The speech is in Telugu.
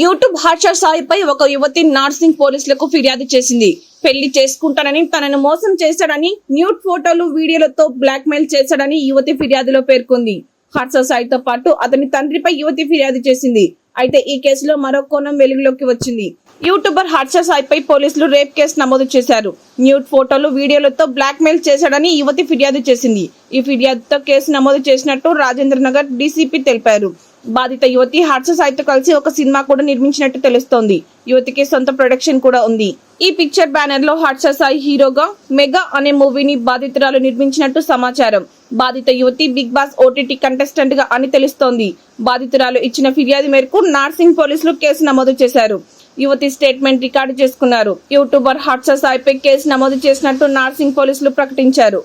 యూట్యూబ్ హర్ష సాయిపై ఒక యువతి నార్సింగ్ పోలీసులకు ఫిర్యాదు చేసింది. పెళ్ళి చేసుకుంటానని తనను మోసం చేశాడని న్యూట్ ఫోటోలు వీడియోలతో బ్లాక్ మెయిల్ చేశాడని యువతి ఫిర్యాదులో పేర్కొంది. హర్ష సాయితో పాటు అతని తండ్రిపై యువతి ఫిర్యాదు చేసింది. అయితే ఈ కేసులో మరో కోణం వెలుగులోకి వచ్చింది. యూట్యూబర్ హర్ష సాయిపై పోలీసులు రేప్ కేసు నమోదు చేశారు. న్యూడ్ ఫోటోలు వీడియోలతో బ్లాక్ మెయిల్ చేశాడని యువతి ఫిర్యాదు చేసింది. ఈ ఫిర్యాదుతో కేసు నమోదు చేసినట్టు రాజేంద్ర నగర్ డీసీపీ తెలిపారు. బాధిత యువతి హర్ష సాయితో కలిసి ఒక సినిమా కూడా నిర్మించినట్టు తెలుస్తోంది. యువతికి సొంత ప్రొడక్షన్ కూడా ఉంది. ఈ పిక్చర్ బ్యానర్లో హర్ష సాయి హీరోగా మెగా అనే మూవీని బాధితురాలు నిర్మించినట్టు సమాచారం. బాధిత యువతి బిగ్ బాస్ ఓటీటీ కంటెస్టెంట్గా అని తెలుస్తోంది. బాధితురాలు ఇచ్చిన ఫిర్యాదు మేరకు నార్సింగ్ పోలీసులు కేసు నమోదు చేశారు. యువతి స్టేట్మెంట్ రికార్డు చేసుకున్నారు. యూట్యూబర్ హర్ష సాయిపై కేసు నమోదు చేసినట్టు నార్సింగ్ పోలీసులు ప్రకటించారు.